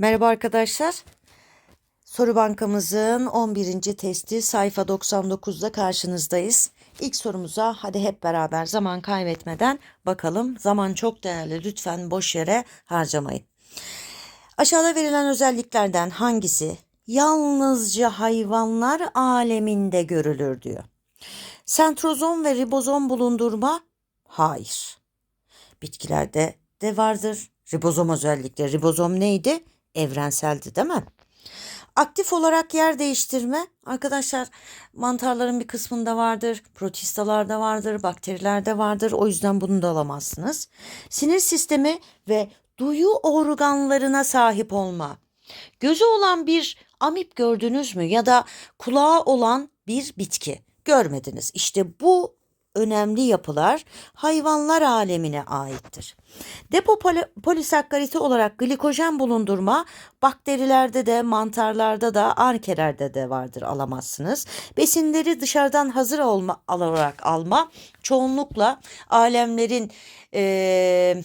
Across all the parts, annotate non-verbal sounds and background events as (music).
Merhaba arkadaşlar. Soru bankamızın 11. testi sayfa 99'da karşınızdayız. İlk sorumuza hadi hep beraber zaman kaybetmeden bakalım. Zaman çok değerli lütfen boş yere harcamayın. Aşağıda verilen özelliklerden hangisi yalnızca hayvanlar aleminde görülür diyor. Sentrozom ve ribozom bulundurma? Hayır. Bitkilerde de vardır. Ribozom özellikle. Ribozom neydi? Evrenseldi değil mi? Aktif olarak yer değiştirme arkadaşlar mantarların bir kısmında vardır, protistalarda vardır, bakterilerde vardır. O yüzden bunu da alamazsınız. Sinir sistemi ve duyu organlarına sahip olma. Gözü olan bir amip gördünüz mü ya da kulağı olan bir bitki görmediniz. İşte bu önemli yapılar hayvanlar alemine aittir. Depo poli- polisakkariti olarak glikojen bulundurma bakterilerde de mantarlarda da arkelerde de vardır alamazsınız. Besinleri dışarıdan hazır olma, alarak alma çoğunlukla alemlerin eee,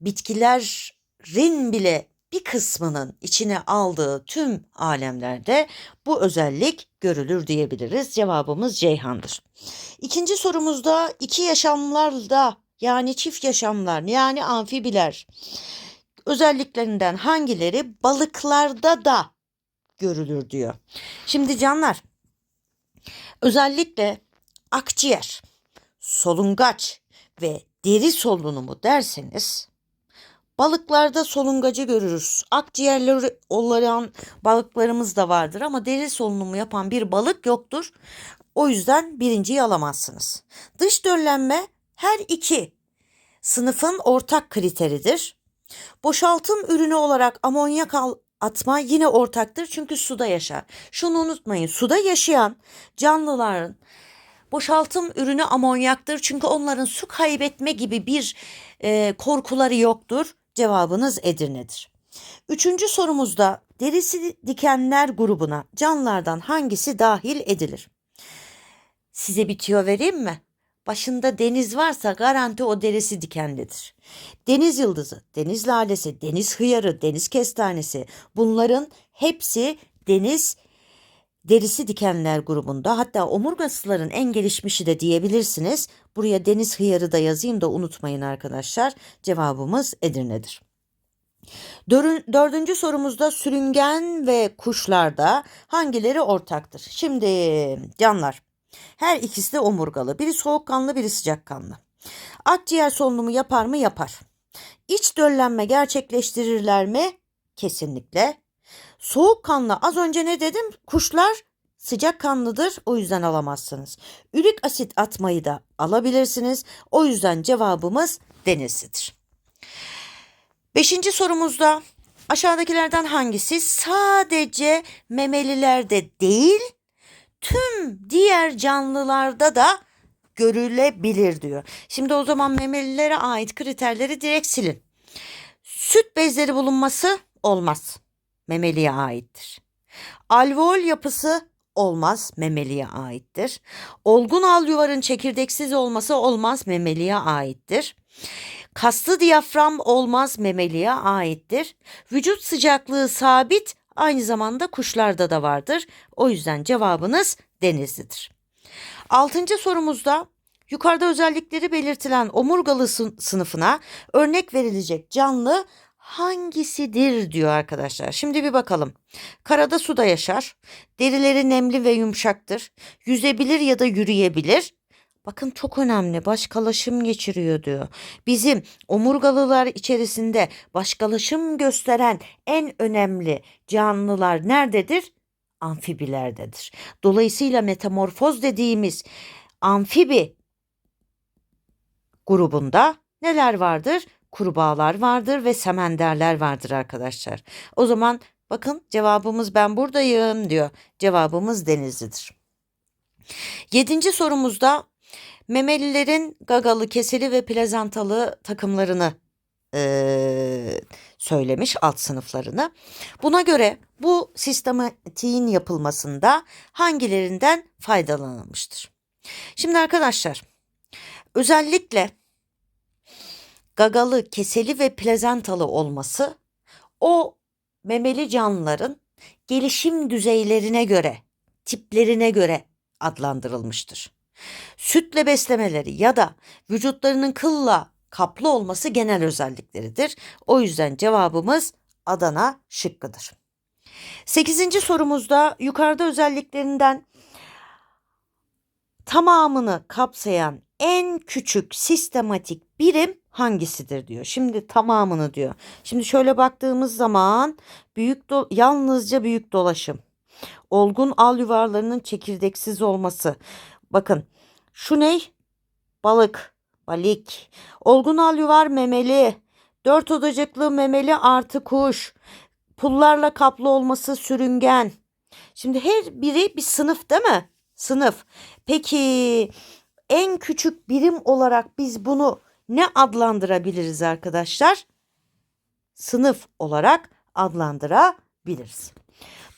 bitkilerin bile bir kısmının içine aldığı tüm alemlerde bu özellik görülür diyebiliriz. Cevabımız Ceyhan'dır. İkinci sorumuzda iki yaşamlarda yani çift yaşamlar yani amfibiler özelliklerinden hangileri balıklarda da görülür diyor. Şimdi canlar özellikle akciğer, solungaç ve deri solunumu derseniz balıklarda solungacı görürüz. Akciğerleri olan balıklarımız da vardır ama deri solunumu yapan bir balık yoktur. O yüzden birinciyi alamazsınız. Dış döllenme her iki sınıfın ortak kriteridir. Boşaltım ürünü olarak amonyak atma yine ortaktır çünkü suda yaşar. Şunu unutmayın suda yaşayan canlıların boşaltım ürünü amonyaktır çünkü onların su kaybetme gibi bir e, korkuları yoktur. Cevabınız Edirne'dir. Üçüncü sorumuzda derisi dikenler grubuna canlılardan hangisi dahil edilir? Size bir tüyo vereyim mi? Başında deniz varsa garanti o derisi dikenlidir. Deniz yıldızı, deniz lalesi, deniz hıyarı, deniz kestanesi bunların hepsi deniz derisi dikenler grubunda. Hatta omurgasıların en gelişmişi de diyebilirsiniz. Buraya deniz hıyarı da yazayım da unutmayın arkadaşlar. Cevabımız Edirne'dir. Dördüncü sorumuzda sürüngen ve kuşlarda hangileri ortaktır? Şimdi canlar her ikisi de omurgalı. Biri soğukkanlı biri sıcakkanlı. Akciğer solunumu yapar mı? Yapar. İç döllenme gerçekleştirirler mi? Kesinlikle. Soğukkanlı az önce ne dedim? Kuşlar sıcakkanlıdır o yüzden alamazsınız. Ürik asit atmayı da alabilirsiniz. O yüzden cevabımız denizlidir. Beşinci sorumuzda aşağıdakilerden hangisi sadece memelilerde değil tüm diğer canlılarda da görülebilir diyor. Şimdi o zaman memelilere ait kriterleri direkt silin. Süt bezleri bulunması olmaz. Memeliye aittir. Alveol yapısı olmaz. Memeliye aittir. Olgun al yuvarın çekirdeksiz olması olmaz. Memeliye aittir. Kaslı diyafram olmaz. Memeliye aittir. Vücut sıcaklığı sabit aynı zamanda kuşlarda da vardır. O yüzden cevabınız denizlidir. Altıncı sorumuzda yukarıda özellikleri belirtilen omurgalı sın- sınıfına örnek verilecek canlı hangisidir diyor arkadaşlar. Şimdi bir bakalım. Karada suda yaşar. Derileri nemli ve yumuşaktır. Yüzebilir ya da yürüyebilir. Bakın çok önemli başkalaşım geçiriyor diyor. Bizim omurgalılar içerisinde başkalaşım gösteren en önemli canlılar nerededir? Amfibilerdedir. Dolayısıyla metamorfoz dediğimiz amfibi grubunda neler vardır? Kurbağalar vardır ve semenderler vardır arkadaşlar. O zaman bakın cevabımız ben buradayım diyor. Cevabımız denizlidir. Yedinci sorumuzda memelilerin gagalı, keseli ve plazantalı takımlarını eee, söylemiş alt sınıflarını. Buna göre bu sistematiğin yapılmasında hangilerinden faydalanılmıştır? Şimdi arkadaşlar özellikle gagalı, keseli ve plazantalı olması o memeli canlıların gelişim düzeylerine göre, tiplerine göre adlandırılmıştır. Sütle beslemeleri ya da vücutlarının kılla kaplı olması genel özellikleridir. O yüzden cevabımız Adana şıkkıdır. Sekizinci sorumuzda yukarıda özelliklerinden tamamını kapsayan en küçük sistematik birim hangisidir diyor. Şimdi tamamını diyor. Şimdi şöyle baktığımız zaman büyük do- yalnızca büyük dolaşım. Olgun al yuvarlarının çekirdeksiz olması. Bakın şu ne? Balık, balik. Olgun al yuvar memeli. Dört odacıklı memeli artı kuş. Pullarla kaplı olması sürüngen. Şimdi her biri bir sınıf değil mi? Sınıf. Peki en küçük birim olarak biz bunu ne adlandırabiliriz arkadaşlar? Sınıf olarak adlandırabiliriz.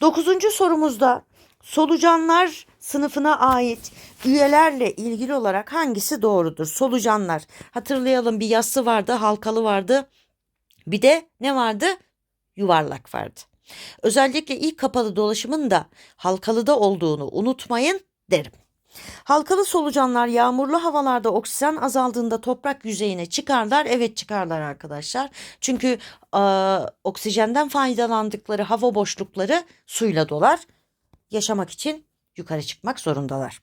Dokuzuncu sorumuzda solucanlar sınıfına ait üyelerle ilgili olarak hangisi doğrudur? Solucanlar. Hatırlayalım bir yassı vardı, halkalı vardı. Bir de ne vardı? Yuvarlak vardı. Özellikle ilk kapalı dolaşımın da halkalıda olduğunu unutmayın derim. Halkalı solucanlar yağmurlu havalarda oksijen azaldığında toprak yüzeyine çıkarlar. Evet çıkarlar arkadaşlar. Çünkü e, oksijenden faydalandıkları hava boşlukları suyla dolar. Yaşamak için yukarı çıkmak zorundalar.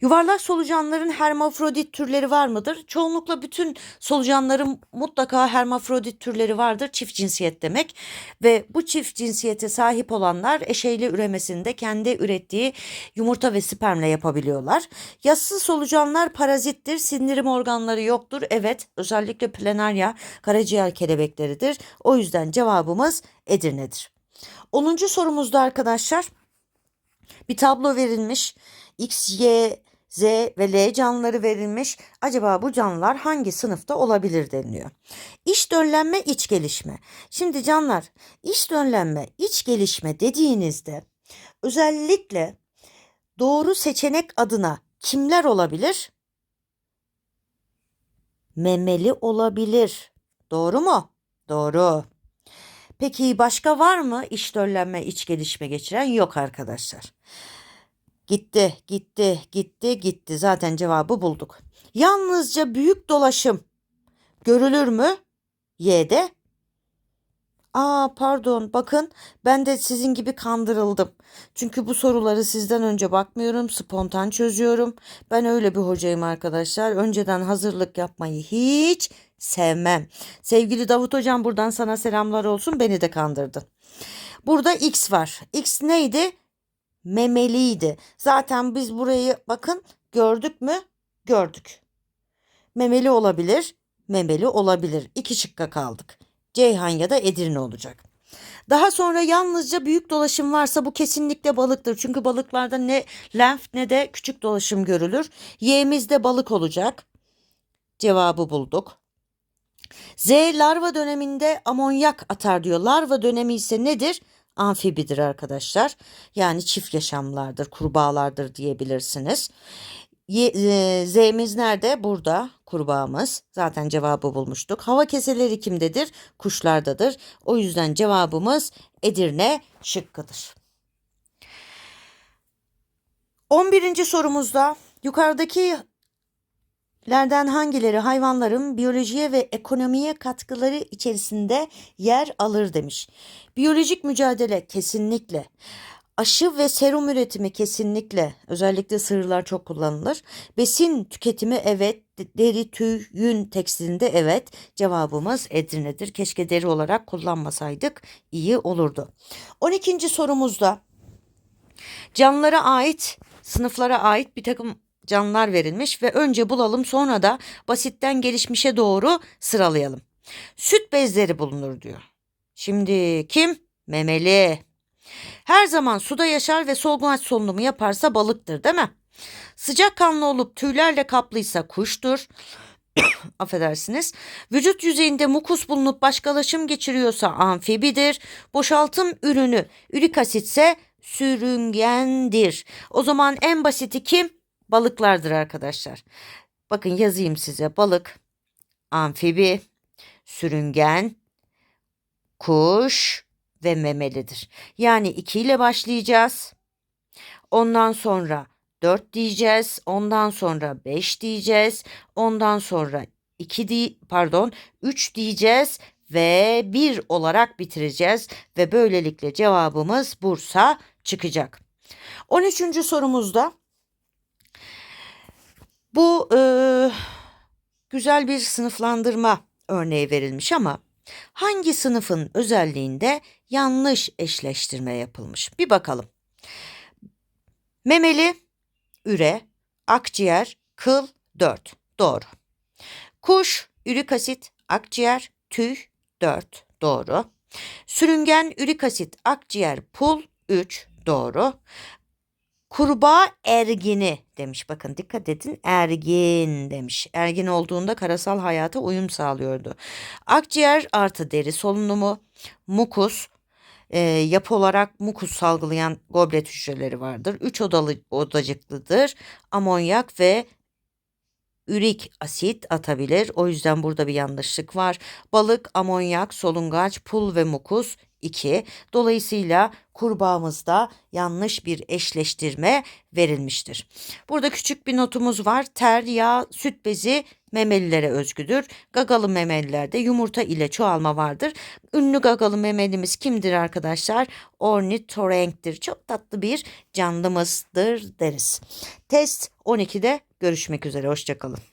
Yuvarlak solucanların hermafrodit türleri var mıdır? Çoğunlukla bütün solucanların mutlaka hermafrodit türleri vardır. Çift cinsiyet demek. Ve bu çift cinsiyete sahip olanlar eşeyli üremesinde kendi ürettiği yumurta ve spermle yapabiliyorlar. Yassı solucanlar parazittir. Sindirim organları yoktur. Evet özellikle planarya karaciğer kelebekleridir. O yüzden cevabımız Edirne'dir. 10. sorumuzda arkadaşlar bir tablo verilmiş. X, Y, Z ve L canlıları verilmiş. Acaba bu canlılar hangi sınıfta olabilir deniliyor. İç döllenme, iç gelişme. Şimdi canlar, iç döllenme, iç gelişme dediğinizde özellikle doğru seçenek adına kimler olabilir? Memeli olabilir. Doğru mu? Doğru. Peki başka var mı iç döllenme, iç gelişme geçiren? Yok arkadaşlar. Gitti, gitti, gitti, gitti. Zaten cevabı bulduk. Yalnızca büyük dolaşım görülür mü? Y'de. Aa pardon bakın ben de sizin gibi kandırıldım. Çünkü bu soruları sizden önce bakmıyorum, spontan çözüyorum. Ben öyle bir hocayım arkadaşlar. Önceden hazırlık yapmayı hiç sevmem. Sevgili Davut hocam buradan sana selamlar olsun. Beni de kandırdın. Burada X var. X neydi? Memeliydi. Zaten biz burayı bakın gördük mü? Gördük. Memeli olabilir, memeli olabilir. İki şıkka kaldık. Ceyhan ya da Edirne olacak. Daha sonra yalnızca büyük dolaşım varsa bu kesinlikle balıktır. Çünkü balıklarda ne lenf ne de küçük dolaşım görülür. Y'mizde balık olacak. Cevabı bulduk. Z larva döneminde amonyak atar diyor. Larva dönemi ise nedir? Amfibidir arkadaşlar. Yani çift yaşamlardır, kurbağalardır diyebilirsiniz. E, Z'miz nerede? Burada kurbağamız. Zaten cevabı bulmuştuk. Hava keseleri kimdedir? Kuşlardadır. O yüzden cevabımız Edirne şıkkıdır. 11. sorumuzda yukarıdaki lerden hangileri hayvanların biyolojiye ve ekonomiye katkıları içerisinde yer alır demiş. Biyolojik mücadele kesinlikle. Aşı ve serum üretimi kesinlikle. Özellikle sığırlar çok kullanılır. Besin tüketimi evet. Deri, tüy, yün tekstilinde evet. Cevabımız Edirne'dir. Keşke deri olarak kullanmasaydık iyi olurdu. 12. sorumuzda canlılara ait, sınıflara ait bir takım canlılar verilmiş ve önce bulalım sonra da basitten gelişmişe doğru sıralayalım. Süt bezleri bulunur diyor. Şimdi kim? Memeli. Her zaman suda yaşar ve solungaç solunumu yaparsa balıktır değil mi? Sıcak kanlı olup tüylerle kaplıysa kuştur. (coughs) Affedersiniz. Vücut yüzeyinde mukus bulunup başkalaşım geçiriyorsa amfibidir. Boşaltım ürünü ürik asitse sürüngendir. O zaman en basiti kim? Balıklardır arkadaşlar. Bakın yazayım size. Balık, amfibi, sürüngen, kuş, ve memelidir. Yani 2 ile başlayacağız. Ondan sonra 4 diyeceğiz. Ondan sonra 5 diyeceğiz. Ondan sonra 2 di pardon 3 diyeceğiz ve 1 olarak bitireceğiz ve böylelikle cevabımız Bursa çıkacak. 13. sorumuzda bu e, güzel bir sınıflandırma örneği verilmiş ama hangi sınıfın özelliğinde yanlış eşleştirme yapılmış? Bir bakalım. Memeli, üre, akciğer, kıl, 4. Doğru. Kuş, ürik asit, akciğer, tüy, 4. Doğru. Sürüngen, ürik asit, akciğer, pul, 3. Doğru. Kurbağa ergini demiş. Bakın dikkat edin ergin demiş. Ergin olduğunda karasal hayata uyum sağlıyordu. Akciğer artı deri solunumu, mukus, e, yapı olarak mukus salgılayan goblet hücreleri vardır. Üç odalı odacıklıdır. Amonyak ve ürik asit atabilir. O yüzden burada bir yanlışlık var. Balık, amonyak, solungaç, pul ve mukus 2. Dolayısıyla kurbağamızda yanlış bir eşleştirme verilmiştir. Burada küçük bir notumuz var. Ter, yağ, süt bezi memelilere özgüdür. Gagalı memelilerde yumurta ile çoğalma vardır. Ünlü gagalı memelimiz kimdir arkadaşlar? Ornitorenktir. Çok tatlı bir canlımızdır deriz. Test 12'de görüşmek üzere. Hoşçakalın.